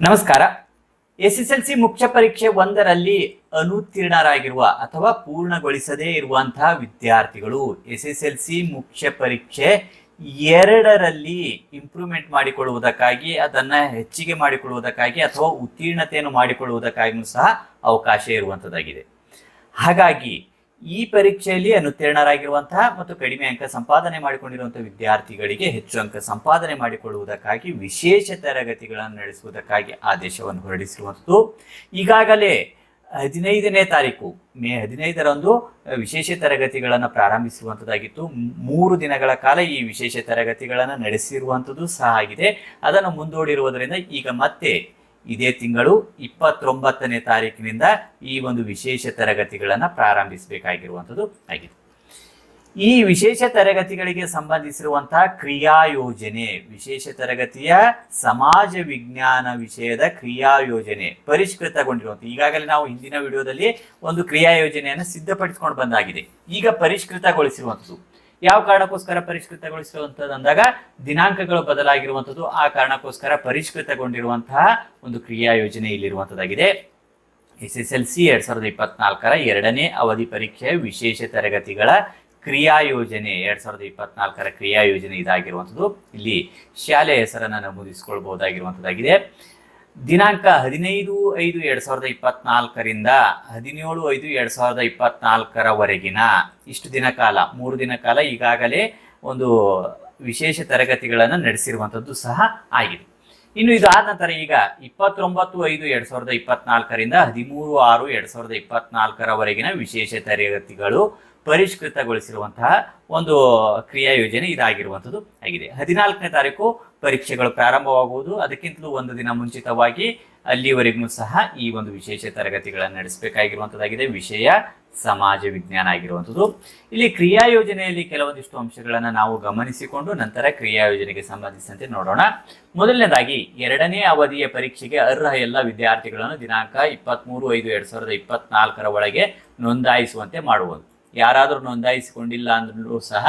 ನಮಸ್ಕಾರ. S S L C ಮುಖ್ಯ ಪರೀಕ್ಷೆ ಒಂದರಲ್ಲಿ ಅನುತ್ತೀರ್ಣರಾಗಿರುವ ಅಥವಾ ಪೂರ್ಣಗೊಳಿಸದೇ ಇರುವಂತಹ ವಿದ್ಯಾರ್ಥಿಗಳು ಎಸ್ ಎಸ್ ಎಲ್ ಸಿ ಮುಖ್ಯ ಪರೀಕ್ಷೆ ಎರಡರಲ್ಲಿ ಇಂಪ್ರೂವ್ಮೆಂಟ್ ಮಾಡಿಕೊಳ್ಳುವುದಕ್ಕಾಗಿ, ಅದನ್ನು ಹೆಚ್ಚಿಗೆ ಮಾಡಿಕೊಳ್ಳುವುದಕ್ಕಾಗಿ ಅಥವಾ ಉತ್ತೀರ್ಣತೆಯನ್ನು ಮಾಡಿಕೊಳ್ಳುವುದಕ್ಕಾಗಿಯೂ ಸಹ ಅವಕಾಶ ಇರುವಂಥದ್ದಾಗಿದೆ ಹಾಗಾಗಿ ಈ ಪರೀಕ್ಷೆಯಲ್ಲಿ ಅನುತ್ತೀರ್ಣರಾಗಿರುವಂತಹ ಮತ್ತು ಕಡಿಮೆ ಅಂಕ ಸಂಪಾದನೆ ಮಾಡಿಕೊಂಡಿರುವಂತಹ ವಿದ್ಯಾರ್ಥಿಗಳಿಗೆ ಹೆಚ್ಚು ಅಂಕ ಸಂಪಾದನೆ ಮಾಡಿಕೊಳ್ಳುವುದಕ್ಕಾಗಿ, ವಿಶೇಷ ತರಗತಿಗಳನ್ನು ನಡೆಸುವುದಕ್ಕಾಗಿ ಆದೇಶವನ್ನು ಹೊರಡಿಸಿರುವಂಥದ್ದು. ಈಗಾಗಲೇ ಹದಿನೈದನೇ ತಾರೀಕು, ಮೇ ಹದಿನೈದರಂದು ವಿಶೇಷ ತರಗತಿಗಳನ್ನು ಪ್ರಾರಂಭಿಸಿರುವಂಥದ್ದಾಗಿತ್ತು ಮೂರು ದಿನಗಳ ಕಾಲ ಈ ವಿಶೇಷ ತರಗತಿಗಳನ್ನು ನಡೆಸಿರುವಂಥದ್ದು ಸಹ ಆಗಿದೆ. ಅದನ್ನು ಮುಂದೂಡಿರುವುದರಿಂದ ಈಗ ಮತ್ತೆ ಇದೇ ತಿಂಗಳು ಇಪ್ಪತ್ತೊಂಬತ್ತನೇ ತಾರೀಕಿನಿಂದ ಈ ಒಂದು ವಿಶೇಷ ತರಗತಿಗಳನ್ನು ಪ್ರಾರಂಭಿಸಬೇಕಾಗಿರುವಂಥದ್ದು ಆಗಿದೆ. ಈ ವಿಶೇಷ ತರಗತಿಗಳಿಗೆ ಸಂಬಂಧಿಸಿರುವಂತಹ ಕ್ರಿಯಾ ಯೋಜನೆ, ವಿಶೇಷ ತರಗತಿಯ ಸಮಾಜ ವಿಜ್ಞಾನ ವಿಷಯದ ಕ್ರಿಯಾ ಯೋಜನೆ ಪರಿಷ್ಕೃತಗೊಂಡಿರುವಂಥ, ಈಗಾಗಲೇ ನಾವು ಹಿಂದಿನ ವಿಡಿಯೋದಲ್ಲಿ ಒಂದು ಕ್ರಿಯಾ ಯೋಜನೆಯನ್ನು ಸಿದ್ಧಪಡಿಸಿಕೊಂಡು ಬಂದಾಗಿದೆ. ಈಗ ಪರಿಷ್ಕೃತಗೊಳಿಸಿರುವಂಥದ್ದು. ಯಾವ ಕಾರಣಕ್ಕೋಸ್ಕರ ಪರಿಷ್ಕೃತಗೊಳಿಸಿರುವಂಥದ್ದು ಅಂದಾಗ ದಿನಾಂಕಗಳು ಬದಲಾಗಿರುವಂಥದ್ದು ಆ ಕಾರಣಕ್ಕೋಸ್ಕರ ಪರಿಷ್ಕೃತಗೊಂಡಿರುವಂತಹ ಒಂದು ಕ್ರಿಯಾ ಯೋಜನೆ ಇಲ್ಲಿರುವಂಥದ್ದಾಗಿದೆ ಎಸ್ ಎಸ್ ಎಲ್ ಸಿ ಎರಡ್ ಸಾವಿರದ ಇಪ್ಪತ್ನಾಲ್ಕರ ಎರಡನೇ ಅವಧಿ ಪರೀಕ್ಷೆಯ ವಿಶೇಷ ತರಗತಿಗಳ ಕ್ರಿಯಾ ಯೋಜನೆ ಎರಡ್ ಸಾವಿರದ ಇಪ್ಪತ್ನಾಲ್ಕರ ಕ್ರಿಯಾ ಯೋಜನೆ ಇದಾಗಿರುವಂಥದ್ದು ಇಲ್ಲಿ ಶಾಲೆಯ ಹೆಸರನ್ನು ನಮೂದಿಸಿಕೊಳ್ಬಹುದಾಗಿರುವಂಥದ್ದಾಗಿದೆ ದಿನಾಂಕ ಹದಿನೈದು ಐದು ಎರಡ್ ಸಾವಿರದ ಇಪ್ಪತ್ನಾಲ್ಕರಿಂದ ಹದಿನೇಳು ಐದು ಎರಡ್ ಸಾವಿರದ ಇಪ್ಪತ್ನಾಲ್ಕರವರೆಗಿನ ಇಷ್ಟು ದಿನ ಕಾಲ, ಮೂರು ದಿನ ಕಾಲ ಈಗಾಗಲೇ ಒಂದು ವಿಶೇಷ ತರಗತಿಗಳನ್ನು ನಡೆಸಿರುವಂಥದ್ದು ಸಹ ಆಗಿದೆ. ಇನ್ನು ಇದಾದ ನಂತರ ಈಗ ಇಪ್ಪತ್ತೊಂಬತ್ತು ಐದು ಎರಡ್ ಸಾವಿರದ ಇಪ್ಪತ್ನಾಲ್ಕರಿಂದ ಹದಿಮೂರು ಆರು ಎರಡ್ ಸಾವಿರದ ಇಪ್ಪತ್ನಾಲ್ಕರವರೆಗಿನ ವಿಶೇಷ ತರಗತಿಗಳು ಪರಿಷ್ಕೃತಗೊಳಿಸಿರುವಂತಹ ಒಂದು ಕ್ರಿಯಾ ಯೋಜನೆ ಇದಾಗಿರುವಂಥದ್ದು ಆಗಿದೆ. ಹದಿನಾಲ್ಕನೇ ತಾರೀಕು ಪರೀಕ್ಷೆಗಳು ಪ್ರಾರಂಭವಾಗುವುದು. ಅದಕ್ಕಿಂತಲೂ ಒಂದು ದಿನ ಮುಂಚಿತವಾಗಿ ಅಲ್ಲಿವರೆಗೂ ಸಹ ಈ ಒಂದು ವಿಶೇಷ ತರಗತಿಗಳನ್ನು ನಡೆಸಬೇಕಾಗಿರುವಂಥದ್ದಾಗಿದೆ. ವಿಷಯ, ಸಮಾಜ, ವಿಜ್ಞಾನ ಆಗಿರುವಂಥದ್ದು. ಇಲ್ಲಿ ಕ್ರಿಯಾ ಯೋಜನೆಯಲ್ಲಿ ಕೆಲವೊಂದಿಷ್ಟು ಅಂಶಗಳನ್ನು ನಾವು ಗಮನಿಸಿಕೊಂಡು ನಂತರ ಕ್ರಿಯಾ ಯೋಜನೆಗೆ ಸಂಬಂಧಿಸಿದಂತೆ ನೋಡೋಣ. ಮೊದಲನೇದಾಗಿ, ಎರಡನೇ ಅವಧಿಯ ಪರೀಕ್ಷೆಗೆ ಅರ್ಹ ಎಲ್ಲ ವಿದ್ಯಾರ್ಥಿಗಳನ್ನು ದಿನಾಂಕ ಇಪ್ಪತ್ತ್ಮೂರು ಐದು ಎರಡು ಸಾವಿರದ ಇಪ್ಪತ್ನಾಲ್ಕರ ಒಳಗೆ ನೋಂದಾಯಿಸುವಂತೆ ಮಾಡುವುದು. ಯಾರಾದರೂ ನೋಂದಾಯಿಸಿಕೊಂಡಿಲ್ಲ ಅಂದ್ರೂ ಸಹ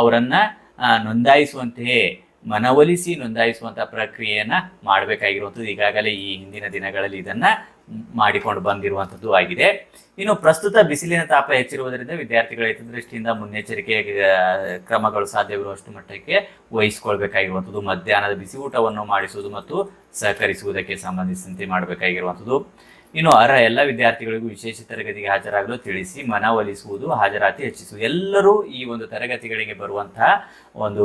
ಅವರನ್ನು ನೋಂದಾಯಿಸುವಂತೆಯೇ, ಮನವೊಲಿಸಿ ನೋಂದಾಯಿಸುವಂಥ ಪ್ರಕ್ರಿಯೆಯನ್ನು ಮಾಡಬೇಕಾಗಿರುವಂಥದ್ದು ಈಗಾಗಲೇ ಈ ಹಿಂದಿನ ದಿನಗಳಲ್ಲಿ ಇದನ್ನ ಮಾಡಿಕೊಂಡು ಬಂದಿರುವಂಥದ್ದು ಆಗಿದೆ. ಇನ್ನು ಪ್ರಸ್ತುತ ಬಿಸಿಲಿನ ತಾಪ ಹೆಚ್ಚಿರುವುದರಿಂದ ವಿದ್ಯಾರ್ಥಿಗಳ ಹಿತದೃಷ್ಟಿಯಿಂದ ಮುನ್ನೆಚ್ಚರಿಕೆ ಕ್ರಮಗಳು ಸಾಧ್ಯವಿರುವಷ್ಟು ಮಟ್ಟಕ್ಕೆ ವಹಿಸಿಕೊಳ್ಬೇಕಾಗಿರುವಂಥದ್ದು. ಮಧ್ಯಾಹ್ನದ ಬಿಸಿ ಊಟವನ್ನು ಮಾಡಿಸುವುದು ಮತ್ತು ಸಹಕರಿಸುವುದಕ್ಕೆ ಸಂಬಂಧಿಸಿದಂತೆ ಮಾಡಬೇಕಾಗಿರುವಂಥದ್ದು. ಇನ್ನು ಅರ್ಹ ಎಲ್ಲ ವಿದ್ಯಾರ್ಥಿಗಳಿಗೂ ವಿಶೇಷ ತರಗತಿಗೆ ಹಾಜರಾಗಲು ತಿಳಿಸಿ ಮನವೊಲಿಸುವುದು ಹಾಜರಾತಿ ಹೆಚ್ಚಿಸುವುದು. ಎಲ್ಲರೂ ಈ ಒಂದು ತರಗತಿಗಳಿಗೆ ಬರುವಂತಹ ಒಂದು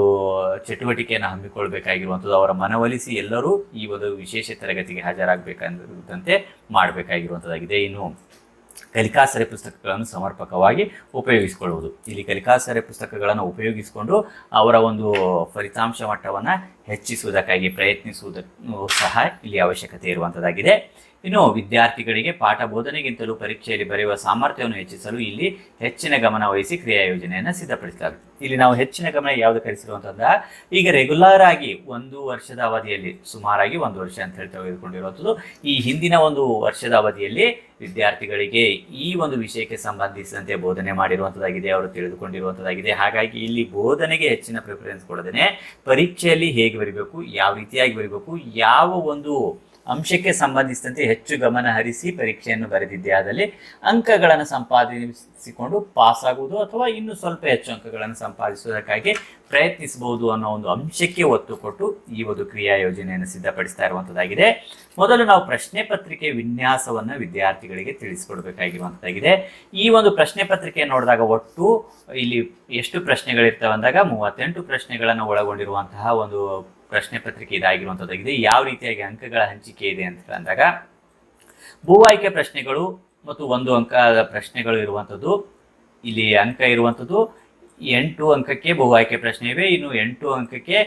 ಚಟುವಟಿಕೆಯನ್ನು ಹಮ್ಮಿಕೊಳ್ಬೇಕಾಗಿರುವಂಥದ್ದು. ಅವರ ಮನವೊಲಿಸಿ ಎಲ್ಲರೂ ಈ ಒಂದು ವಿಶೇಷ ತರಗತಿಗೆ ಹಾಜರಾಗಬೇಕಂತೆ ಮಾಡಬೇಕಾಗಿರುವಂಥದ್ದಾಗಿದೆ. ಇನ್ನು ಕಲಿಕಾಸರೆ ಪುಸ್ತಕಗಳನ್ನು ಸಮರ್ಪಕವಾಗಿ ಉಪಯೋಗಿಸಿಕೊಳ್ಳುವುದು. ಇಲ್ಲಿ ಕಲಿಕಾಸರೆ ಪುಸ್ತಕಗಳನ್ನು ಉಪಯೋಗಿಸಿಕೊಂಡು ಅವರ ಒಂದು ಫಲಿತಾಂಶ ಮಟ್ಟವನ್ನು ಹೆಚ್ಚಿಸುವುದಕ್ಕಾಗಿ ಪ್ರಯತ್ನಿಸುವುದನ್ನು ಸಹ ಇಲ್ಲಿ ಅವಶ್ಯಕತೆ ಇರುವಂಥದ್ದಾಗಿದೆ. ಇನ್ನು ವಿದ್ಯಾರ್ಥಿಗಳಿಗೆ ಪಾಠ ಬೋಧನೆಗಿಂತಲೂ ಪರೀಕ್ಷೆಯಲ್ಲಿ ಬರೆಯುವ ಸಾಮರ್ಥ್ಯವನ್ನು ಹೆಚ್ಚಿಸಲು ಇಲ್ಲಿ ಹೆಚ್ಚಿನ ಗಮನ ವಹಿಸಿ ಕ್ರಿಯಾ ಯೋಜನೆಯನ್ನು ಸಿದ್ಧಪಡಿಸಲಾಗಿದೆ. ಇಲ್ಲಿ ನಾವು ಹೆಚ್ಚಿನ ಗಮನ ಯಾವುದು ಕರೆಸಿರುವಂತಂದ ಈಗ ರೆಗ್ಯುಲರ್ ಆಗಿ ಒಂದು ವರ್ಷದ ಅವಧಿಯಲ್ಲಿ, ಸುಮಾರಾಗಿ ಒಂದು ವರ್ಷ ಅಂತ ಹೇಳಿ ತೆಗೆದುಕೊಂಡಿರುವಂಥದ್ದು ಈ ಹಿಂದಿನ ಒಂದು ವರ್ಷದ ಅವಧಿಯಲ್ಲಿ ವಿದ್ಯಾರ್ಥಿಗಳಿಗೆ ಈ ಒಂದು ವಿಷಯಕ್ಕೆ ಸಂಬಂಧಿಸಿದಂತೆ ಬೋಧನೆ ಮಾಡಿರುವಂಥದ್ದಾಗಿದೆ ಅವರು ತಿಳಿದುಕೊಂಡಿರುವಂಥದ್ದಾಗಿದೆ ಹಾಗಾಗಿ ಇಲ್ಲಿ ಬೋಧನೆಗೆ ಹೆಚ್ಚಿನ ಪ್ರಿಫರೆನ್ಸ್ ಕೊಡದೇನೆ, ಪರೀಕ್ಷೆಯಲ್ಲಿ ಹೇಗೆ ಬರಿಬೇಕು, ಯಾವ ರೀತಿಯಾಗಿ ಬರಿಬೇಕು, ಯಾವ ಒಂದು ಅಂಶಕ್ಕೆ ಸಂಬಂಧಿಸಿದಂತೆ ಹೆಚ್ಚು ಗಮನ ಹರಿಸಿ ಪರೀಕ್ಷೆಯನ್ನು ಬರೆದಿದ್ದೆ. ಆದಲ್ಲಿ ಅಂಕಗಳನ್ನು ಸಂಪಾದಿಸಿಕೊಂಡು ಪಾಸ್ ಆಗುವುದು ಅಥವಾ ಇನ್ನೂ ಸ್ವಲ್ಪ ಹೆಚ್ಚು ಅಂಕಗಳನ್ನು ಸಂಪಾದಿಸುವುದಕ್ಕಾಗಿ ಪ್ರಯತ್ನಿಸಬಹುದು ಅನ್ನೋ ಒಂದು ಅಂಶಕ್ಕೆ ಒತ್ತು ಕೊಟ್ಟು ಈ ಒಂದು ಕ್ರಿಯಾ ಯೋಜನೆಯನ್ನು ಸಿದ್ಧಪಡಿಸ್ತಾ ಇರುವಂಥದ್ದಾಗಿದೆ ಮೊದಲು ನಾವು ಪ್ರಶ್ನೆ ಪತ್ರಿಕೆ ವಿನ್ಯಾಸವನ್ನು ವಿದ್ಯಾರ್ಥಿಗಳಿಗೆ ತಿಳಿಸಿಕೊಡ್ಬೇಕಾಗಿರುವಂಥದ್ದಾಗಿದೆ ಈ ಒಂದು ಪ್ರಶ್ನೆ ಪತ್ರಿಕೆ ನೋಡಿದಾಗ ಒಟ್ಟು ಇಲ್ಲಿ ಎಷ್ಟು ಪ್ರಶ್ನೆಗಳಿರ್ತವೆ ಅಂದಾಗ ಮೂವತ್ತೆಂಟು ಪ್ರಶ್ನೆಗಳನ್ನು ಒಳಗೊಂಡಿರುವಂತಹ ಒಂದು ಪ್ರಶ್ನೆ ಪತ್ರಿಕೆ ಇದಾಗಿರುವಂಥದ್ದಾಗಿದೆ ಯಾವ ರೀತಿಯಾಗಿ ಅಂಕಗಳ ಹಂಚಿಕೆ ಇದೆ ಅಂತ ಅಂದಾಗ ಭೂ ಆಯ್ಕೆ ಪ್ರಶ್ನೆಗಳು ಮತ್ತು ಒಂದು ಅಂಕದ ಪ್ರಶ್ನೆಗಳು ಇರುವಂಥದ್ದು, ಇಲ್ಲಿ ಅಂಕ ಇರುವಂಥದ್ದು, ಎಂಟು ಅಂಕಕ್ಕೆ ಬಹು ಆಯ್ಕೆ ಪ್ರಶ್ನೆ ಇವೆ, ಇನ್ನು ಎಂಟು ಅಂಕಕ್ಕೆ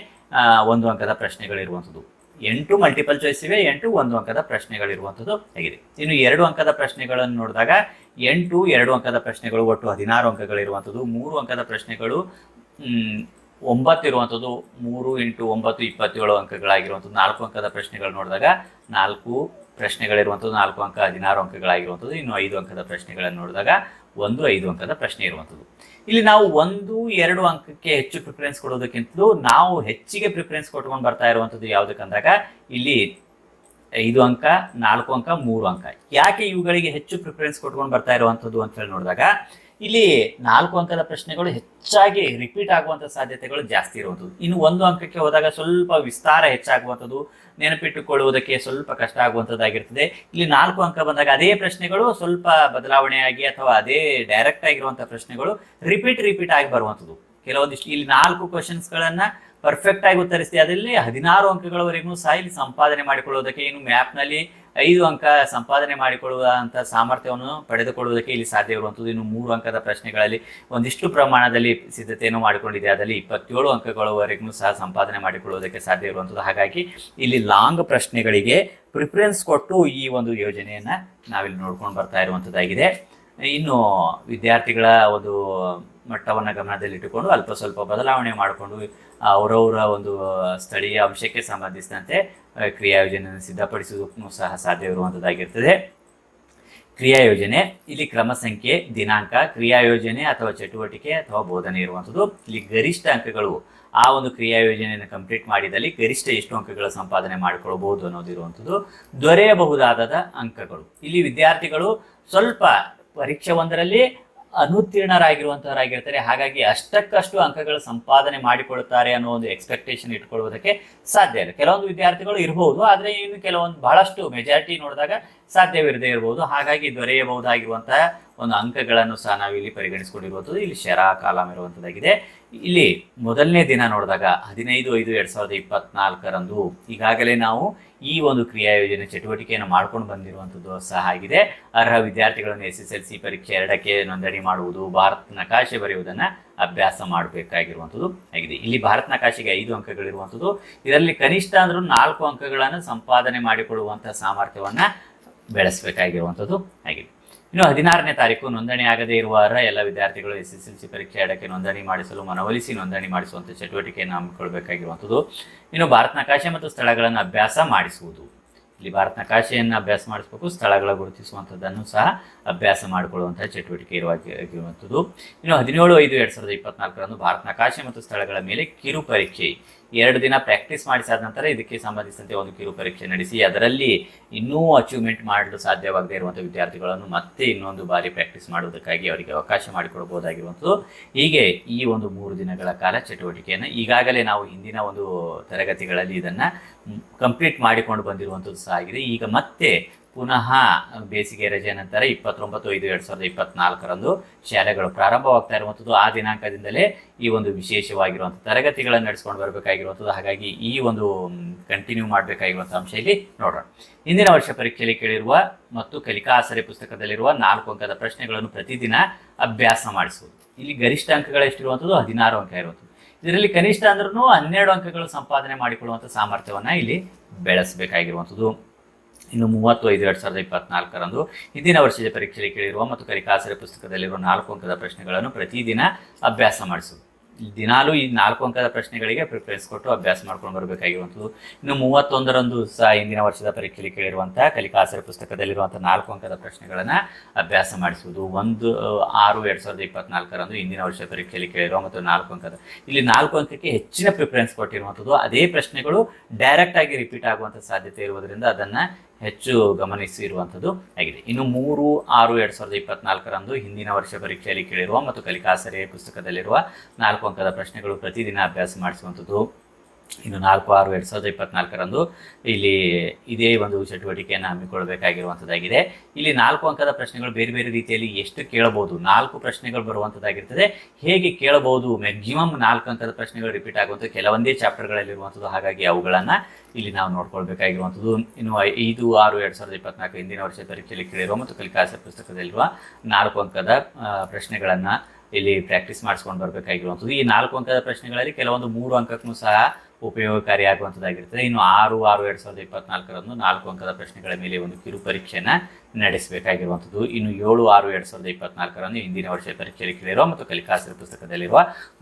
ಒಂದು ಅಂಕದ ಪ್ರಶ್ನೆಗಳಿರುವಂಥದ್ದು ಎಂಟು ಮಲ್ಟಿಪಲ್ ಚಾಯ್ಸ್ ಇವೆ, ಎಂಟು ಒಂದು ಅಂಕದ ಪ್ರಶ್ನೆಗಳಿರುವಂಥದ್ದು ಆಗಿದೆ. ಇನ್ನು ಎರಡು ಅಂಕದ ಪ್ರಶ್ನೆಗಳನ್ನು ನೋಡಿದಾಗ, ಎಂಟು ಎರಡು ಅಂಕದ ಪ್ರಶ್ನೆಗಳು, ಒಟ್ಟು ಹದಿನಾರು ಅಂಕಗಳಿರುವಂಥದ್ದು ಮೂರು ಅಂಕದ ಪ್ರಶ್ನೆಗಳು ಒಂಬತ್ತು ಇರುವಂಥದ್ದು ಮೂರು ಇಂಟು ಒಂಬತ್ತು ಇಪ್ಪತ್ತೇಳು ಅಂಕಗಳಾಗಿರುವಂಥದ್ದು ನಾಲ್ಕು ಅಂಕದ ಪ್ರಶ್ನೆಗಳು ನೋಡಿದಾಗ ನಾಲ್ಕು ಪ್ರಶ್ನೆಗಳಿರುವಂಥದ್ದು ನಾಲ್ಕು ಅಂಕ, ಹದಿನಾರು ಅಂಕಗಳಾಗಿರುವಂಥದ್ದು ಇನ್ನು ಐದು ಅಂಕದ ಪ್ರಶ್ನೆಗಳನ್ನು ನೋಡಿದಾಗ ಒಂದು ಐದು ಅಂಕದ ಪ್ರಶ್ನೆ ಇರುವಂಥದ್ದು. ಇಲ್ಲಿ ನಾವು ಒಂದು, ಎರಡು ಅಂಕಕ್ಕೆ ಹೆಚ್ಚು ಪ್ರಿಫರೆನ್ಸ್ ಕೊಡೋದಕ್ಕಿಂತಲೂ ನಾವು ಹೆಚ್ಚಿಗೆ ಪ್ರಿಫರೆನ್ಸ್ ಕೊಟ್ಕೊಂಡು ಬರ್ತಾ ಇರುವಂಥದ್ದು ಯಾವುದಕ್ಕಂದಾಗ ಇಲ್ಲಿ ಐದು ಅಂಕ, ನಾಲ್ಕು ಅಂಕ, ಮೂರು ಅಂಕ. ಯಾಕೆ ಇವುಗಳಿಗೆ ಹೆಚ್ಚು ಪ್ರಿಫರೆನ್ಸ್ ಕೊಟ್ಕೊಂಡು ಬರ್ತಾ ಇರುವಂಥದ್ದು ಅಂತ ಹೇಳಿ ನೋಡಿದಾಗ ಇಲ್ಲಿ ನಾಲ್ಕು ಅಂಕದ ಪ್ರಶ್ನೆಗಳು ಹೆಚ್ಚಾಗಿ ರಿಪೀಟ್ ಆಗುವಂಥ ಸಾಧ್ಯತೆಗಳು ಜಾಸ್ತಿ ಇರೋದು. ಇನ್ನು ಒಂದು ಅಂಕಕ್ಕೆ ಹೋದಾಗ ಸ್ವಲ್ಪ ವಿಸ್ತಾರ ಹೆಚ್ಚಾಗುವಂಥದ್ದು, ನೆನಪಿಟ್ಟುಕೊಳ್ಳುವುದಕ್ಕೆ ಸ್ವಲ್ಪ ಕಷ್ಟ ಆಗುವಂಥದ್ದಾಗಿರ್ತದೆ. ಇಲ್ಲಿ ನಾಲ್ಕು ಅಂಕ ಬಂದಾಗ ಅದೇ ಪ್ರಶ್ನೆಗಳು ಸ್ವಲ್ಪ ಬದಲಾವಣೆಯಾಗಿ ಅಥವಾ ಅದೇ ಡೈರೆಕ್ಟ್ ಆಗಿರುವಂಥ ಪ್ರಶ್ನೆಗಳು ರಿಪೀಟ್ ರಿಪೀಟ್ ಆಗಿ ಬರುವಂಥದ್ದು. ಕೆಲವೊಂದಿಷ್ಟು ಇಲ್ಲಿ ನಾಲ್ಕು ಕ್ವಶನ್ಸ್ಗಳನ್ನು ಪರ್ಫೆಕ್ಟ್ ಆಗಿ ಉತ್ತರಿಸಿ ಅದರಲ್ಲಿ ಹದಿನಾರು ಅಂಕಗಳವರೆಗೂ ಸಹ ಇಲ್ಲಿ ಸಂಪಾದನೆ ಮಾಡಿಕೊಳ್ಳುವುದಕ್ಕೆ ಇನ್ನು ಮ್ಯಾಪ್ನಲ್ಲಿ ಐದು ಅಂಕ ಸಂಪಾದನೆ ಮಾಡಿಕೊಳ್ಳುವಂಥ ಸಾಮರ್ಥ್ಯವನ್ನು ಪಡೆದುಕೊಳ್ಳುವುದಕ್ಕೆ ಇಲ್ಲಿ ಸಾಧ್ಯ ಇರುವಂಥದ್ದು. ಇನ್ನು ಮೂರು ಅಂಕದ ಪ್ರಶ್ನೆಗಳಲ್ಲಿ ಒಂದಿಷ್ಟು ಪ್ರಮಾಣದಲ್ಲಿ ಸಿದ್ಧತೆಯನ್ನು ಮಾಡಿಕೊಂಡಿದೆ. ಅದರಲ್ಲಿ ಇಪ್ಪತ್ತೇಳು ಅಂಕಗಳವರೆಗೂ ಸಹ ಸಂಪಾದನೆ ಮಾಡಿಕೊಳ್ಳುವುದಕ್ಕೆ ಸಾಧ್ಯ ಇರುವಂಥದ್ದು. ಹಾಗಾಗಿ ಇಲ್ಲಿ ಲಾಂಗ್ ಪ್ರಶ್ನೆಗಳಿಗೆ ಪ್ರಿಫರೆನ್ಸ್ ಕೊಟ್ಟು ಈ ಒಂದು ಯೋಜನೆಯನ್ನು ನಾವಿಲ್ಲಿ ನೋಡ್ಕೊಂಡು ಬರ್ತಾ ಇರುವಂಥದ್ದಾಗಿದೆ. ಇನ್ನು ವಿದ್ಯಾರ್ಥಿಗಳ ಒಂದು ಮಟ್ಟವನ್ನು ಗಮನದಲ್ಲಿಟ್ಟುಕೊಂಡು ಅಲ್ಪ ಸ್ವಲ್ಪ ಬದಲಾವಣೆ ಮಾಡಿಕೊಂಡು ಅವರವರ ಒಂದು ಸ್ಥಳೀಯ ಅಂಶಕ್ಕೆ ಸಂಬಂಧಿಸಿದಂತೆ ಕ್ರಿಯಾ ಯೋಜನೆಯನ್ನು ಸಿದ್ಧಪಡಿಸುವುದಕ್ಕೂ ಸಹ ಸಾಧ್ಯವಿರುವಂಥದ್ದಾಗಿರ್ತದೆ ಕ್ರಿಯಾ ಯೋಜನೆ ಇಲ್ಲಿ ಕ್ರಮ ಸಂಖ್ಯೆ, ದಿನಾಂಕ ಕ್ರಿಯಾ ಯೋಜನೆ ಅಥವಾ ಚಟುವಟಿಕೆ ಅಥವಾ ಬೋಧನೆ ಇರುವಂಥದ್ದು ಇಲ್ಲಿ ಗರಿಷ್ಠ ಅಂಕಗಳು, ಆ ಒಂದು ಕ್ರಿಯಾ ಯೋಜನೆಯನ್ನು ಕಂಪ್ಲೀಟ್ ಮಾಡಿದಲ್ಲಿ ಗರಿಷ್ಠ ಎಷ್ಟು ಅಂಕಗಳ ಸಂಪಾದನೆ ಮಾಡಿಕೊಳ್ಳಬಹುದು ಅನ್ನೋದು ಇರುವಂಥದ್ದು ದೊರೆಯಬಹುದಾದ ಅಂಕಗಳು. ಇಲ್ಲಿ ವಿದ್ಯಾರ್ಥಿಗಳು ಸ್ವಲ್ಪ ಪರೀಕ್ಷೆ ಒಂದರಲ್ಲಿ ಅನುತ್ತೀರ್ಣರಾಗಿರುವಂತಹವರಾಗಿರ್ತಾರೆ ಹಾಗಾಗಿ ಅಷ್ಟಕ್ಕಷ್ಟು ಅಂಕಗಳ ಸಂಪಾದನೆ ಮಾಡಿಕೊಳ್ಳುತ್ತಾರೆ ಅನ್ನೋ ಒಂದು ಎಕ್ಸ್ಪೆಕ್ಟೇಷನ್ ಇಟ್ಕೊಳ್ಳುವುದಕ್ಕೆ ಸಾಧ್ಯ ಇದೆ ಕೆಲವೊಂದು ವಿದ್ಯಾರ್ಥಿಗಳು ಇರಬಹುದು ಆದರೆ ಇನ್ನು ಕೆಲವೊಂದು ಬಹಳಷ್ಟು ಮೆಜಾರಿಟಿ ನೋಡಿದಾಗ ಸಾಧ್ಯವಿರದೇ ಇರಬಹುದು ಹಾಗಾಗಿ ದೊರೆಯಬಹುದಾಗಿರುವಂತಹ ಒಂದು ಅಂಕಗಳನ್ನು ಸಹ ನಾವು ಇಲ್ಲಿ ಪರಿಗಣಿಸಿಕೊಂಡಿರುವಂಥದ್ದು. ಇಲ್ಲಿ ಶರಾ ಕಾಲಂ ಇರುವಂಥದ್ದಾಗಿದೆ. ಇಲ್ಲಿ ಮೊದಲನೇ ದಿನ ನೋಡಿದಾಗ ಹದಿನೈದು, ಐದು, ಎರಡು ಸಾವಿರದ ಇಪ್ಪತ್ನಾಲ್ಕರಂದು ಈಗಾಗಲೇ ನಾವು ಈ ಒಂದು ಕ್ರಿಯಾ ಯೋಜನೆ ಚಟುವಟಿಕೆಯನ್ನು ಮಾಡ್ಕೊಂಡು ಬಂದಿರುವಂಥದ್ದು ಸಹ ಆಗಿದೆ. ಅರ್ಹ ವಿದ್ಯಾರ್ಥಿಗಳನ್ನು ಎಸ್ ಎಸ್ ಎಲ್ ಸಿ ಪರೀಕ್ಷೆ ಎರಡಕ್ಕೆ ನೋಂದಣಿ ಮಾಡುವುದು, ಭಾರತ ನಕಾಶೆ ಬರೆಯುವುದನ್ನು ಅಭ್ಯಾಸ ಮಾಡಬೇಕಾಗಿರುವಂಥದ್ದು ಆಗಿದೆ. ಇಲ್ಲಿ ಭಾರತ ನಕಾಶೆಗೆ ಐದು ಅಂಕಗಳಿರುವಂಥದ್ದು. ಇದರಲ್ಲಿ ಕನಿಷ್ಠ ಅಂದರೂ ನಾಲ್ಕು ಅಂಕಗಳನ್ನು ಸಂಪಾದನೆ ಮಾಡಿಕೊಳ್ಳುವಂಥ ಸಾಮರ್ಥ್ಯವನ್ನು ಬೆಳೆಸಬೇಕಾಗಿರುವಂಥದ್ದು ಆಗಿದೆ. ಇನ್ನು ಹದಿನಾರನೇ ತಾರೀಕು ನೋಂದಣಿ ಆಗದೇ ಇರುವ ಎಲ್ಲ ವಿದ್ಯಾರ್ಥಿಗಳು ಎಸ್ ಎಸ್ ಎಲ್ ಸಿ ಪರೀಕ್ಷೆ ಎರಡಕ್ಕೆ ನೋಂದಣಿ ಮಾಡಿಸಲು ಮನವೊಲಿಸಿ ನೋಂದಣಿ ಮಾಡಿಸುವಂಥ ಚಟುವಟಿಕೆಯನ್ನು ಹಮ್ಮಿಕೊಳ್ಬೇಕಾಗಿರುವಂಥದ್ದು ಇನ್ನು ಭಾರತ ನಕಾಶೆ ಮತ್ತು ಸ್ಥಳಗಳನ್ನು ಅಭ್ಯಾಸ ಮಾಡಿಸುವುದು. ಇಲ್ಲಿ ಭಾರತ ನಕಾಶೆಯನ್ನು ಅಭ್ಯಾಸ ಮಾಡಿಸಬೇಕು, ಸ್ಥಳಗಳ ಗುರುತಿಸುವಂಥದ್ದನ್ನು ಸಹ ಅಭ್ಯಾಸ ಮಾಡಿಕೊಳ್ಳುವಂತಹ ಚಟುವಟಿಕೆ ಇರುವಾಗಿರುವಂಥದ್ದು ಇನ್ನು ಹದಿನೇಳು ಐದು ಎರಡು ಸಾವಿರದ ಇಪ್ಪತ್ನಾಲ್ಕರಂದು ಭಾರತ ಮತ್ತು ಸ್ಥಳಗಳ ಮೇಲೆ ಕಿರು ಪರೀಕ್ಷೆ ಎರಡು ದಿನ ಪ್ರಾಕ್ಟೀಸ್ ಮಾಡಿಸಾದ ನಂತರ ಇದಕ್ಕೆ ಸಂಬಂಧಿಸಿದಂತೆ ಒಂದು ಕಿರು ಪರೀಕ್ಷೆ ನಡೆಸಿ, ಅದರಲ್ಲಿ ಇನ್ನೂ ಅಚೀವ್ಮೆಂಟ್ ಮಾಡಲು ಸಾಧ್ಯವಾಗದೇ ಇರುವಂಥ ವಿದ್ಯಾರ್ಥಿಗಳನ್ನು ಮತ್ತೆ ಇನ್ನೊಂದು ಬಾರಿ ಪ್ರಾಕ್ಟೀಸ್ ಮಾಡುವುದಕ್ಕಾಗಿ ಅವರಿಗೆ ಅವಕಾಶ ಮಾಡಿಕೊಡಬಹುದಾಗಿರುವಂಥದ್ದು. ಹೀಗೆ ಈ ಒಂದು ಮೂರು ದಿನಗಳ ಕಾಲ ಚಟುವಟಿಕೆಯನ್ನು ಈಗಾಗಲೇ ನಾವು ಹಿಂದಿನ ಒಂದು ತರಗತಿಗಳಲ್ಲಿ ಇದನ್ನು ಕಂಪ್ಲೀಟ್ ಮಾಡಿಕೊಂಡು ಬಂದಿರುವಂಥದ್ದು ಸಹ ಆಗಿದೆ. ಈಗ ಮತ್ತೆ ಪುನಃ ಬೇಸಿಗೆ ರಜೆ ನಂತರ ಇಪ್ಪತ್ತೊಂಬತ್ತು ಐದು ಎರಡು ಸಾವಿರದ ಇಪ್ಪತ್ನಾಲ್ಕರಂದು ಶಾಲೆಗಳು ಪ್ರಾರಂಭವಾಗ್ತಾ ಇರುವಂಥದ್ದು. ಆ ದಿನಾಂಕದಿಂದಲೇ ಈ ಒಂದು ವಿಶೇಷವಾಗಿರುವಂಥ ತರಗತಿಗಳನ್ನು ನಡೆಸ್ಕೊಂಡು ಬರಬೇಕಾಗಿರುವಂಥದ್ದು. ಹಾಗಾಗಿ ಈ ಒಂದು ಕಂಟಿನ್ಯೂ ಮಾಡಬೇಕಾಗಿರುವಂಥ ಅಂಶ ಇಲ್ಲಿ ನೋಡೋಣ. ಹಿಂದಿನ ವರ್ಷ ಪರೀಕ್ಷೆಯಲ್ಲಿ ಕೇಳಿರುವ ಮತ್ತು ಕಲಿಕಾ ಆಸರೆ ಪುಸ್ತಕದಲ್ಲಿರುವ ನಾಲ್ಕು ಅಂಕದ ಪ್ರಶ್ನೆಗಳನ್ನು ಪ್ರತಿದಿನ ಅಭ್ಯಾಸ ಮಾಡಿಸುವುದು. ಇಲ್ಲಿ ಗರಿಷ್ಠ ಅಂಕಗಳು ಎಷ್ಟಿರುವಂಥದ್ದು? ಹದಿನಾರು ಅಂಕ ಇರುವಂಥದ್ದು. ಇದರಲ್ಲಿ ಕನಿಷ್ಠ ಅಂದ್ರೂ ಹನ್ನೆರಡು ಅಂಕಗಳು ಸಂಪಾದನೆ ಮಾಡಿಕೊಳ್ಳುವಂಥ ಸಾಮರ್ಥ್ಯವನ್ನು ಇಲ್ಲಿ ಬೆಳೆಸಬೇಕಾಗಿರುವಂಥದ್ದು. ಇನ್ನು ಮೂವತ್ತು ಐದು ಎರಡು ಸಾವಿರದ ಇಪ್ಪತ್ನಾಲ್ಕರಂದು ಹಿಂದಿನ ವರ್ಷದ ಪರೀಕ್ಷೆಯಲ್ಲಿ ಕೇಳಿರುವ ಮತ್ತು ಕಲಿಕಾಸರೆ ಪುಸ್ತಕದಲ್ಲಿರುವ ನಾಲ್ಕು ಅಂಕದ ಪ್ರಶ್ನೆಗಳನ್ನು ಪ್ರತಿದಿನ ಅಭ್ಯಾಸ ಮಾಡಿಸು. ದಿನಾಲೂ ಈ ನಾಲ್ಕು ಅಂಕದ ಪ್ರಶ್ನೆಗಳಿಗೆ ಪ್ರಿಫರೆನ್ಸ್ ಕೊಟ್ಟು ಅಭ್ಯಾಸ ಮಾಡ್ಕೊಂಡು ಬರಬೇಕಾಗಿರುವಂಥದ್ದು. ಇನ್ನು ಮೂವತ್ತೊಂದರಂದು ಸಹ ಹಿಂದಿನ ವರ್ಷದ ಪರೀಕ್ಷೆಯಲ್ಲಿ ಕೇಳಿರುವಂಥ ಕಲಿಕಾಸರೆ ಪುಸ್ತಕದಲ್ಲಿರುವಂಥ ನಾಲ್ಕು ಅಂಕದ ಪ್ರಶ್ನೆಗಳನ್ನು ಅಭ್ಯಾಸ ಮಾಡಿಸುವುದು. ಒಂದು ಆರು ಎರಡು ಸಾವಿರದ ಇಪ್ಪತ್ನಾಲ್ಕರಂದು ಹಿಂದಿನ ವರ್ಷದ ಪರೀಕ್ಷೆಯಲ್ಲಿ ಕೇಳಿರುವ ಮತ್ತು ನಾಲ್ಕು ಅಂಕದ. ಇಲ್ಲಿ ನಾಲ್ಕು ಅಂಕಕ್ಕೆ ಹೆಚ್ಚಿನ ಪ್ರಿಫರೆನ್ಸ್ ಕೊಟ್ಟಿರುವಂಥದ್ದು. ಅದೇ ಪ್ರಶ್ನೆಗಳು ಡೈರೆಕ್ಟಾಗಿ ರಿಪೀಟ್ ಆಗುವಂಥ ಸಾಧ್ಯತೆ ಇರುವುದರಿಂದ ಅದನ್ನು ಹೆಚ್ಚು ಗಮನಿಸಿರುವಂಥದ್ದು ಆಗಿದೆ. ಇನ್ನು ಮೂರು ಆರು ಎರಡು ಸಾವಿರದ ಇಪ್ಪತ್ನಾಲ್ಕರಂದು ಹಿಂದಿನ ವರ್ಷ ಪರೀಕ್ಷೆಯಲ್ಲಿ ಕೇಳಿರುವ ಮತ್ತು ಕಲಿಕಾಸರೆ ಪುಸ್ತಕದಲ್ಲಿರುವ ನಾಲ್ಕು ಅಂಕದ ಪ್ರಶ್ನೆಗಳು ಪ್ರತಿದಿನ ಅಭ್ಯಾಸ ಮಾಡಿಸುವಂಥದ್ದು. ಇನ್ನು ನಾಲ್ಕು, ಆರು ಎರಡು ಸಾವಿರದ ಇಪ್ಪತ್ನಾಲ್ಕರಂದು ಇಲ್ಲಿ ಇದೇ ಒಂದು ಚಟುವಟಿಕೆಯನ್ನು ಹಮ್ಮಿಕೊಳ್ಳಬೇಕಾಗಿರುವಂಥದ್ದಾಗಿದೆ ಇಲ್ಲಿ ನಾಲ್ಕು ಅಂಕದ ಪ್ರಶ್ನೆಗಳು ಬೇರೆ ಬೇರೆ ರೀತಿಯಲ್ಲಿ ಎಷ್ಟು ಕೇಳಬಹುದು? ನಾಲ್ಕು ಪ್ರಶ್ನೆಗಳು ಬರುವಂಥದ್ದಾಗಿರ್ತದೆ ಹೇಗೆ ಕೇಳಬಹುದು? ಮ್ಯಾಕ್ಸಿಮಮ್ ನಾಲ್ಕು ಅಂಕದ ಪ್ರಶ್ನೆಗಳು ರಿಪೀಟ್ ಆಗುವಂಥದ್ದು ಕೆಲವೊಂದೇ ಚಾಪ್ಟರ್ಗಳಲ್ಲಿರುವಂಥದ್ದು ಹಾಗಾಗಿ ಅವುಗಳನ್ನು ಇಲ್ಲಿ ನಾವು ನೋಡ್ಕೊಳ್ಬೇಕಾಗಿರುವಂಥದ್ದು ಇನ್ನು ಐದು, ಆರು, ಎರಡು ಸಾವಿರದ ಇಪ್ಪತ್ನಾಲ್ಕು ಹಿಂದಿನ ವರ್ಷ ಪರೀಕ್ಷೆಯಲ್ಲಿ ಕೇಳಿರುವ ಮತ್ತು ಕಲಿಕಾಸ ಪುಸ್ತಕದಲ್ಲಿರುವ ನಾಲ್ಕು ಅಂಕದ ಪ್ರಶ್ನೆಗಳನ್ನು ಇಲ್ಲಿ ಪ್ರಾಕ್ಟೀಸ್ ಮಾಡಿಸ್ಕೊಂಡು ಬರಬೇಕಾಗಿರುವಂಥದ್ದು ಈ ನಾಲ್ಕು ಅಂಕದ ಪ್ರಶ್ನೆಗಳಲ್ಲಿ ಕೆಲವೊಂದು ಮೂರು ಅಂಕಕ್ಕೂ ಸಹ ಉಪಯೋಗಕಾರಿಯಾಗುವಂಥದ್ದಾಗಿರ್ತದೆ ಇನ್ನು ಆರು ಆರು, ಎರಡು ಸಾವಿರದ ಇಪ್ಪತ್ನಾಲ್ಕರಂದು ನಾಲ್ಕು ಅಂಕದ ಪ್ರಶ್ನೆಗಳ ಮೇಲೆ ಒಂದು ಕಿರು ಪರೀಕ್ಷೆಯನ್ನು ನಡೆಸಬೇಕಾಗಿರುವಂಥದ್ದು. ಇನ್ನು ಏಳು, ಆರು, ಎರಡು ಸಾವಿರದ ಇಪ್ಪತ್ನಾಲ್ಕರಂದು ಹಿಂದಿನ ವರ್ಷದ ಪರೀಕ್ಷೆಯಲ್ಲಿ ಕೇಳಿರುವ ಮತ್ತು ಕಲಿಕಾಸರ ಪುಸ್ತಕದಲ್ಲಿರುವ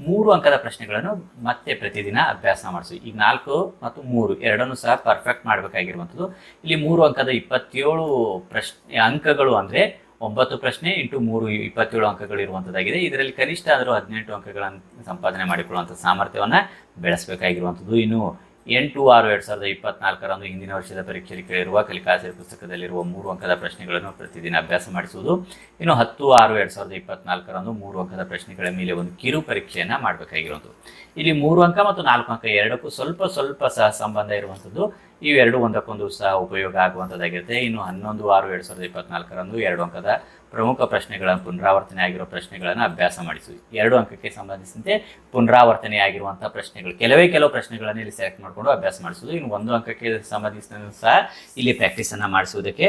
ಮೂರು ಅಂಕದ ಪ್ರಶ್ನೆಗಳನ್ನು ಮತ್ತೆ ಪ್ರತಿದಿನ ಅಭ್ಯಾಸ ಮಾಡಿಸಿ. ಈಗ ನಾಲ್ಕು ಮತ್ತು ಮೂರು ಎರಡನ್ನೂ ಸಹ ಪರ್ಫೆಕ್ಟ್ ಮಾಡಬೇಕಾಗಿರುವಂಥದ್ದು. ಇಲ್ಲಿ ಮೂರು ಅಂಕದ ಇಪ್ಪತ್ತೇಳು ಪ್ರಶ್ನೆ, ಅಂಕಗಳು ಅಂದರೆ ಒಂಬತ್ತು ಪ್ರಶ್ನೆ ಇಂಟು ಮೂರು ಇಪ್ಪತ್ತೇಳು ಅಂಕಗಳು ಇರುವಂಥದ್ದಾಗಿದೆ ಇದರಲ್ಲಿ ಕನಿಷ್ಠ ಆದರೂ ಹದಿನೆಂಟು ಅಂಕಗಳನ್ನು ಸಂಪಾದನೆ ಮಾಡಿಕೊಳ್ಳುವಂಥ ಸಾಮರ್ಥ್ಯವನ್ನು ಬೆಳೆಸಬೇಕಾಗಿರುವಂಥದ್ದು ಇನ್ನು ಎಂಟು ಆರು ಎರಡು ಸಾವಿರದ ಇಪ್ಪತ್ನಾಲ್ಕರಂದು ಹಿಂದಿನ ವರ್ಷದ ಪರೀಕ್ಷೆಯಲ್ಲಿ ಕೇಳಿರುವ ಕಲಿಕಾಸಿರಿ ಪುಸ್ತಕದಲ್ಲಿರುವ ಮೂರು ಅಂಕದ ಪ್ರಶ್ನೆಗಳನ್ನು ಪ್ರತಿದಿನ ಅಭ್ಯಾಸ ಮಾಡಿಸುವುದು. ಇನ್ನು ಹತ್ತು ಆರು ಎರಡು ಸಾವಿರದ ಇಪ್ಪತ್ನಾಲ್ಕರಂದು ಮೂರು ಅಂಕದ ಪ್ರಶ್ನೆಗಳ ಮೇಲೆ ಒಂದು ಕಿರು ಪರೀಕ್ಷೆಯನ್ನು ಮಾಡಬೇಕಾಗಿರುವಂಥದ್ದು ಇಲ್ಲಿ ಮೂರು ಅಂಕ ಮತ್ತು ನಾಲ್ಕು ಅಂಕ ಎರಡಕ್ಕೂ ಸ್ವಲ್ಪ ಸ್ವಲ್ಪ ಸಹ ಸಂಬಂಧ ಇರುವಂಥದ್ದು ಇವೆರಡು ಒಂದಕ್ಕೊಂದು ಸಹ ಉಪಯೋಗ ಆಗುವಂಥದ್ದಾಗಿರುತ್ತೆ. ಇನ್ನು ಹನ್ನೊಂದು, ಆರು ಎರಡು ಸಾವಿರದ ಇಪ್ಪತ್ನಾಲ್ಕರಂದು ಎರಡು ಅಂಕದ ಪ್ರಮುಖ ಪ್ರಶ್ನೆಗಳ ಪುನರಾವರ್ತನೆ ಆಗಿರೋ ಪ್ರಶ್ನೆಗಳನ್ನು ಅಭ್ಯಾಸ ಮಾಡಿಸಿ. ಎರಡು ಅಂಕಕ್ಕೆ ಸಂಬಂಧಿಸಿದಂತೆ ಪುನರಾವರ್ತನೆ ಆಗಿರುವಂಥ ಪ್ರಶ್ನೆಗಳು, ಕೆಲವೇ ಕೆಲವು ಪ್ರಶ್ನೆಗಳನ್ನು ಇಲ್ಲಿ ಸೆಲೆಕ್ಟ್ ಮಾಡಿಕೊಂಡು ಅಭ್ಯಾಸ ಮಾಡಿಸೋದು. ಇನ್ನು ಒಂದು ಅಂಕಕ್ಕೆ ಸಂಬಂಧಿಸಿದ ಸಹ ಇಲ್ಲಿ ಪ್ರಾಕ್ಟೀಸನ್ನು ಮಾಡಿಸುವುದಕ್ಕೆ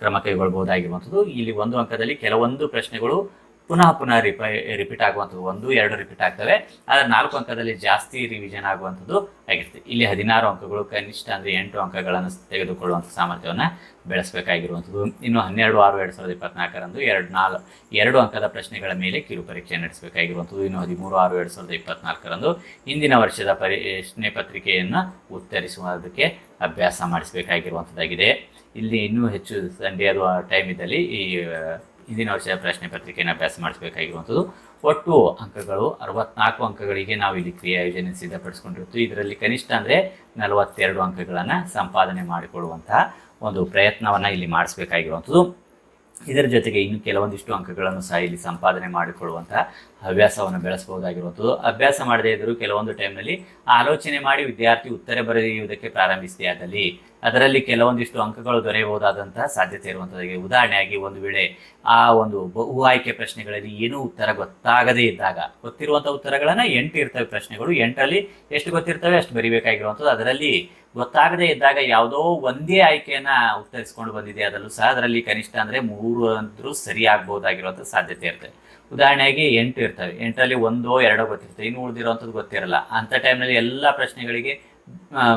ಕ್ರಮ ಕೈಗೊಳ್ಬಹುದಾಗಿರುವಂಥದ್ದು. ಇಲ್ಲಿ ಒಂದು ಅಂಕದಲ್ಲಿ ಕೆಲವೊಂದು ಪ್ರಶ್ನೆಗಳು ಪುನಃ ಪುನಃ ರಿಪೈ ರಿಪೀಟ್ ಆಗುವಂಥದ್ದು ಒಂದು, ಎರಡು ರಿಪೀಟ್ ಆಗ್ತವೆ. ಆದರೆ ನಾಲ್ಕು ಅಂಕದಲ್ಲಿ ಜಾಸ್ತಿ ರಿವಿಷನ್ ಆಗುವಂಥದ್ದು ಆಗಿರುತ್ತೆ. ಇಲ್ಲಿ ಹದಿನಾರು ಅಂಕಗಳು, ಕನಿಷ್ಠ ಅಂದರೆ ಎಂಟು ಅಂಕಗಳನ್ನು ತೆಗೆದುಕೊಳ್ಳುವಂಥ ಸಾಮರ್ಥ್ಯವನ್ನು ಬೆಳೆಸಬೇಕಾಗಿರುವಂಥದ್ದು. ಇನ್ನು ಹನ್ನೆರಡು, ಆರು ಎರಡು ಸಾವಿರದ ಇಪ್ಪತ್ನಾಲ್ಕರಂದು ಎರಡು ನಾಲ್ಕು ಎರಡು ಅಂಕದ ಪ್ರಶ್ನೆಗಳ ಮೇಲೆ ಕಿರು ಪರೀಕ್ಷೆ ನಡೆಸಬೇಕಾಗಿರುವಂಥದ್ದು. ಇನ್ನು ಹದಿಮೂರು, ಆರು ಎರಡು ಸಾವಿರದ ಇಪ್ಪತ್ನಾಲ್ಕರಂದು ಹಿಂದಿನ ವರ್ಷದ ಪ್ರಶ್ನೆ ಪತ್ರಿಕೆಯನ್ನು ಉತ್ತರಿಸುವುದಕ್ಕೆ ಅಭ್ಯಾಸ ಮಾಡಿಸಬೇಕಾಗಿರುವಂಥದ್ದಾಗಿದೆ. ಇಲ್ಲಿ ಇನ್ನೂ ಹೆಚ್ಚು ಸಂಡೇ ಅದು ಟೈಮ್ ಇದ್ದಲ್ಲಿ ಈ ಹಿಂದಿನ ವರ್ಷದ ಪ್ರಶ್ನೆ ಪತ್ರಿಕೆಯನ್ನು ಅಭ್ಯಾಸ ಮಾಡಿಸಬೇಕಾಗಿರುವಂಥದ್ದು. ಒಟ್ಟು ಅಂಕಗಳು, ಅರವತ್ನಾಲ್ಕು ಅಂಕಗಳಿಗೆ ನಾವು ಇಲ್ಲಿ ಕ್ರಿಯಾ ಯೋಜನೆ ಸಿದ್ಧಪಡಿಸ್ಕೊಂಡಿರ್ತೀವಿ ಇದರಲ್ಲಿ ಕನಿಷ್ಠ ಅಂದರೆ ನಲವತ್ತೆರಡು ಅಂಕಗಳನ್ನು ಸಂಪಾದನೆ ಮಾಡಿಕೊಳ್ಳುವಂತಹ ಒಂದು ಪ್ರಯತ್ನವನ್ನು ಇಲ್ಲಿ ಮಾಡಿಸಬೇಕಾಗಿರುವಂಥದ್ದು. ಇದರ ಜೊತೆಗೆ ಇನ್ನು ಕೆಲವೊಂದಿಷ್ಟು ಅಂಕಗಳನ್ನು ಸಹ ಇಲ್ಲಿ ಸಂಪಾದನೆ ಮಾಡಿಕೊಳ್ಳುವಂತಹ ಹವ್ಯಾಸವನ್ನು ಬೆಳೆಸಬಹುದಾಗಿರುವಂಥದ್ದು. ಅಭ್ಯಾಸ ಮಾಡದೇ ಇದ್ದರೂ ಕೆಲವೊಂದು ಟೈಮ್ನಲ್ಲಿ ಆಲೋಚನೆ ಮಾಡಿ ವಿದ್ಯಾರ್ಥಿ ಉತ್ತರ ಬರೆಯುವುದಕ್ಕೆ ಪ್ರಾರಂಭಿಸಿದೆ ಆದಲ್ಲಿ ಅದರಲ್ಲಿ ಕೆಲವೊಂದಿಷ್ಟು ಅಂಕಗಳು ದೊರೆಯಬಹುದಾದಂತಹ ಸಾಧ್ಯತೆ ಇರುವಂಥದ್ದಾಗಿ ಉದಾಹರಣೆಯಾಗಿ ಒಂದು ವೇಳೆ ಆ ಒಂದು ಬಹು ಆಯ್ಕೆ ಪ್ರಶ್ನೆಗಳಲ್ಲಿ ಏನೂ ಉತ್ತರ ಗೊತ್ತಾಗದೇ ಇದ್ದಾಗ ಗೊತ್ತಿರುವಂಥ ಉತ್ತರಗಳನ್ನು ಎಂಟು ಇರ್ತವೆ ಪ್ರಶ್ನೆಗಳು. ಎಂಟರಲ್ಲಿ ಎಷ್ಟು ಗೊತ್ತಿರ್ತವೆ, ಅಷ್ಟು ಬರಿಬೇಕಾಗಿರುವಂಥದ್ದು. ಅದರಲ್ಲಿ ಗೊತ್ತಾಗದೇ ಇದ್ದಾಗ ಯಾವುದೋ ಒಂದೇ ಆಯ್ಕೆಯನ್ನು ಉತ್ತರಿಸ್ಕೊಂಡು ಬಂದಿದೆ. ಅದರಲ್ಲೂ ಸಹ ಅದರಲ್ಲಿ ಕನಿಷ್ಠ ಅಂದರೆ ಮೂರು ಅಂದ್ರೂ ಸರಿ ಸಾಧ್ಯತೆ ಇರ್ತದೆ. ಉದಾಹರಣೆಯಾಗಿ ಎಂಟು ಇರ್ತವೆ. ಎಂಟರಲ್ಲಿ ಒಂದೋ ಎರಡೋ ಗೊತ್ತಿರ್ತವೆ ಇನ್ನು ಉಳಿದಿರುವಂಥದ್ದು ಗೊತ್ತಿರಲ್ಲ. ಅಂಥ ಟೈಮ್ನಲ್ಲಿ ಎಲ್ಲ ಪ್ರಶ್ನೆಗಳಿಗೆ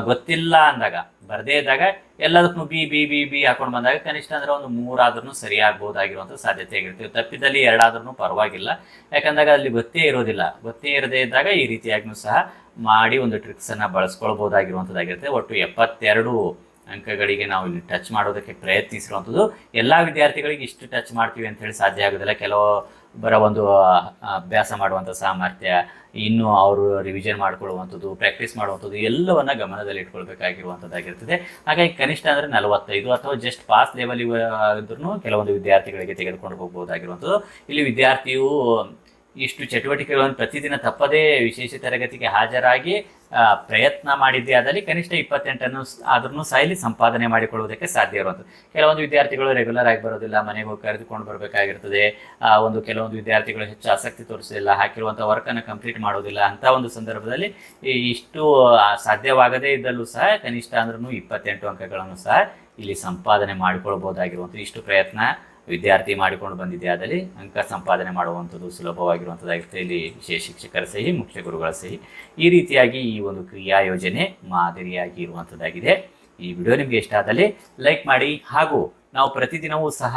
ಗೊತ್ತಿಲ್ಲ ಅಂದಾಗ, ಬರದೇ ಇದ್ದಾಗ ಎಲ್ಲದಕ್ಕೂ ಬಿ ಬಿ ಬಿ ಬಿ ಹಾಕೊಂಡು ಬಂದಾಗ ಕನಿಷ್ಠ ಅಂದ್ರೆ ಒಂದು ಮೂರಾದ್ರೂ ಸರಿ ಆಗ್ಬೋದಾಗಿರುವಂಥ ಸಾಧ್ಯತೆ ಆಗಿರ್ತೀವಿ ತಪ್ಪಿದಲ್ಲಿ ಎರಡಾದ್ರೂ ಪರವಾಗಿಲ್ಲ. ಯಾಕಂದಾಗ ಅಲ್ಲಿ ಗೊತ್ತೇ ಇರೋದಿಲ್ಲ. ಗೊತ್ತೇ ಇರದೇ ಇದ್ದಾಗ ಈ ರೀತಿಯಾಗಿಯೂ ಸಹ ಮಾಡಿ ಒಂದು ಟ್ರಿಕ್ಸನ್ನು ಬಳಸ್ಕೊಳ್ಬೋದಾಗಿರುವಂಥದ್ದಾಗಿರುತ್ತೆ ಒಟ್ಟು ಎಪ್ಪತ್ತೆರಡು ಅಂಕಗಳಿಗೆ ನಾವು ಇಲ್ಲಿ ಟಚ್ ಮಾಡೋದಕ್ಕೆ ಪ್ರಯತ್ನಿಸಿರುವಂಥದ್ದು. ಎಲ್ಲ ವಿದ್ಯಾರ್ಥಿಗಳಿಗೆ ಇಷ್ಟು ಟಚ್ ಮಾಡ್ತೀವಿ ಅಂತ ಹೇಳಿ ಸಾಧ್ಯ ಆಗೋದಿಲ್ಲ. ಕೆಲವು ಬರ ಒಂದು ಅಭ್ಯಾಸ ಮಾಡುವಂಥ ಸಾಮರ್ಥ್ಯ, ಇನ್ನು ಅವರು ರಿವಿಷನ್ ಮಾಡ್ಕೊಳ್ಳುವಂಥದ್ದು ಪ್ರಾಕ್ಟೀಸ್ ಮಾಡುವಂಥದ್ದು, ಎಲ್ಲವನ್ನು ಗಮನದಲ್ಲಿ ಇಟ್ಕೊಳ್ಬೇಕಾಗಿರುವಂಥದ್ದಾಗಿರ್ತದೆ. ಹಾಗಾಗಿ ಕನಿಷ್ಠ ಅಂದರೆ ನಲವತ್ತೈದು ಅಥವಾ ಜಸ್ಟ್ ಪಾಸ್ ಲೆವೆಲ್ ಇದ್ರೂ ಕೆಲವೊಂದು ವಿದ್ಯಾರ್ಥಿಗಳಿಗೆ ತೆಗೆದುಕೊಂಡು ಹೋಗ್ಬೋದಾಗಿರುವಂಥದ್ದು. ಇಲ್ಲಿ ವಿದ್ಯಾರ್ಥಿಯು ಇಷ್ಟು ಚಟುವಟಿಕೆಗಳನ್ನು ಪ್ರತಿದಿನ ತಪ್ಪದೇ ವಿಶೇಷ ತರಗತಿಗೆ ಹಾಜರಾಗಿ ಪ್ರಯತ್ನ ಮಾಡಿದ್ದೇ. ಆದಲ್ಲಿ ಕನಿಷ್ಠ ಇಪ್ಪತ್ತೆಂಟನ್ನು ಆದ್ರೂ ಸಹ ಇಲ್ಲಿ ಸಂಪಾದನೆ ಮಾಡಿಕೊಳ್ಳುವುದಕ್ಕೆ ಸಾಧ್ಯ ಇರುವಂಥದ್ದು. ಕೆಲವೊಂದು ವಿದ್ಯಾರ್ಥಿಗಳು ರೆಗ್ಯುಲರ್ ಆಗಿ ಬರೋದಿಲ್ಲ, ಮನೆಗೆ ಹೋಗಿ ಕರೆದುಕೊಂಡು ಬರಬೇಕಾಗಿರ್ತದೆ. ಒಂದು ಕೆಲವೊಂದು ವಿದ್ಯಾರ್ಥಿಗಳು ಹೆಚ್ಚು ಆಸಕ್ತಿ ತೋರಿಸೋದಿಲ್ಲ ಹಾಕಿರುವಂಥ ವರ್ಕನ್ನು ಕಂಪ್ಲೀಟ್ ಮಾಡೋದಿಲ್ಲ ಅಂತ ಒಂದು ಸಂದರ್ಭದಲ್ಲಿ ಇಷ್ಟು ಸಾಧ್ಯವಾಗದೇ ಇದ್ದಲ್ಲೂ ಸಹ ಕನಿಷ್ಠ ಅಂದ್ರೂ ಇಪ್ಪತ್ತೆಂಟು ಅಂಕಗಳನ್ನು ಸಹ ಇಲ್ಲಿ ಸಂಪಾದನೆ ಮಾಡಿಕೊಳ್ಬೋದಾಗಿರುವಂಥ ಇಷ್ಟು ಪ್ರಯತ್ನ. ವಿದ್ಯಾರ್ಥಿ ಮಾಡಿಕೊಂಡು ಬಂದಿದೆ ಆದಲ್ಲಿ ಅಂಕ ಸಂಪಾದನೆ ಮಾಡುವಂಥದ್ದು ಸುಲಭವಾಗಿರುವಂಥದ್ದಾಗಿರುತ್ತೆ. ಇಲ್ಲಿ ವಿಶೇಷ ಶಿಕ್ಷಕರ ಸಹಿ ಮುಖ್ಯ ಗುರುಗಳ ಸಹಿ ಈ ರೀತಿಯಾಗಿ ಈ ಒಂದು ಕ್ರಿಯಾ ಯೋಜನೆ ಮಾದರಿಯಾಗಿ ಇರುವಂಥದ್ದಾಗಿದೆ. ಈ ವಿಡಿಯೋ ನಿಮಗೆ ಇಷ್ಟ ಆದಲ್ಲಿ ಲೈಕ್ ಮಾಡಿ ಹಾಗೂ ನಾವು ಪ್ರತಿದಿನವೂ ಸಹ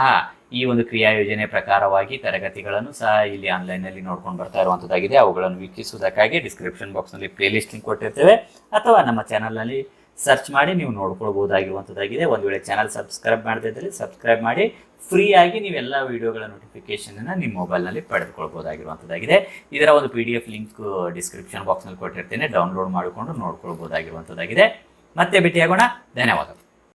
ಈ ಒಂದು ಕ್ರಿಯಾ ಯೋಜನೆ ಪ್ರಕಾರವಾಗಿ ತರಗತಿಗಳನ್ನು ಸಹ ಇಲ್ಲಿ ಆನ್ಲೈನ್ನಲ್ಲಿ ನೋಡ್ಕೊಂಡು ಬರ್ತಾ ಇರುವಂಥದ್ದಾಗಿದೆ. ಅವುಗಳನ್ನು ವೀಕ್ಷಿಸುವುದಕ್ಕಾಗಿ ಡಿಸ್ಕ್ರಿಪ್ಷನ್ ಬಾಕ್ಸ್ನಲ್ಲಿ ಪ್ಲೇಲಿಸ್ಟ್ ಲಿಂಕ್ ಕೊಟ್ಟಿರ್ತೇವೆ. ಅಥವಾ ನಮ್ಮ ಚಾನಲ್ನಲ್ಲಿ ಸರ್ಚ್ ಮಾಡಿ ನೀವು ನೋಡ್ಕೊಳ್ಬಹುದಾಗಿರುವಂಥದ್ದಾಗಿದೆ. ಒಂದು ವೇಳೆ ಚಾನಲ್ ಸಬ್ಸ್ಕ್ರೈಬ್ ಮಾಡದೇ ಇದ್ದರೆ ಸಬ್ಸ್ಕ್ರೈಬ್ ಮಾಡಿ ಫ್ರೀ ಆಗಿ ನೀವೆಲ್ಲ ವಿಡಿಯೋಗಳ ನೋಟಿಫಿಕೇಶನ್ ನಿಮ್ಮ ಮೊಬೈಲ್ನಲ್ಲಿ ಪಡೆದುಕೊಳ್ಬಹುದಾಗಿರುವಂಥದ್ದಾಗಿದೆ. ಇದರ ಒಂದು P D F link description ಬಾಕ್ಸ್ನಲ್ಲಿ ಕೊಟ್ಟಿರ್ತೇನೆ. ಡೌನ್ಲೋಡ್ ಮಾಡಿಕೊಂಡು ನೋಡ್ಕೊಳ್ಬಹುದಾಗಿರುವಂಥದ್ದಾಗಿದೆ. ಮತ್ತೆ ಭೇಟಿಯಾಗೋಣ. ಧನ್ಯವಾದಗಳು.